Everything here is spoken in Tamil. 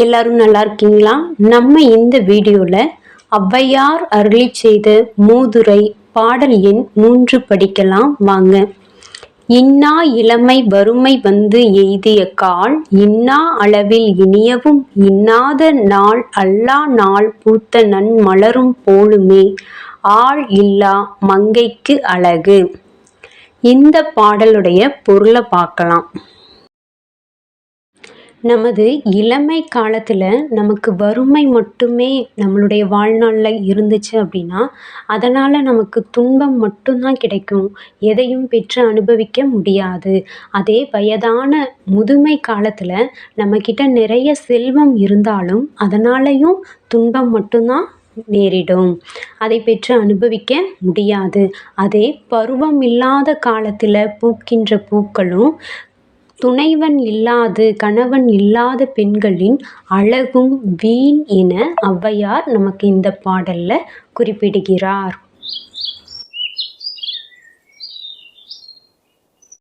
எல்லாரும் நல்லா இருக்கீங்களா? நம்ம இந்த வீடியோவில் ஔவையார் அருளி செய்த மூதுரை பாடல் எண் மூன்று படிக்கலாம் வாங்க. இன்னா இளமை வறுமை வந்து எய்திய கால் இன்னா அளவில் இனியவும் இன்னாத நாள் அல்லா நாள் பூத்த நன் மலரும் போலுமே ஆள் இல்லா மங்கைக்கு அழகு. இந்த பாடலுடைய பொருளை பார்க்கலாம். நமது இளமை காலத்தில் நமக்கு வறுமை மட்டுமே நம்மளுடைய வாழ்நாளில் இருந்துச்சு அப்படின்னா அதனால் நமக்கு துன்பம் மட்டும்தான் கிடைக்கும். எதையும் பெற்று அனுபவிக்க முடியாது. அதே வயதான முதுமை காலத்தில் நம்மக்கிட்ட நிறைய செல்வம் இருந்தாலும் அதனாலையும் துன்பம் மட்டும்தான் நேரிடும். அதை பெற்று அனுபவிக்க முடியாது. அதே பருவம் இல்லாத காலத்தில் பூக்கின்ற பூக்களும் துணைவன் இல்லாது கணவன் இல்லாத பெண்களின் அழகும் வீண் என ஔவையார் நமக்கு இந்த பாடலில் குறிப்பிடுகிறார்.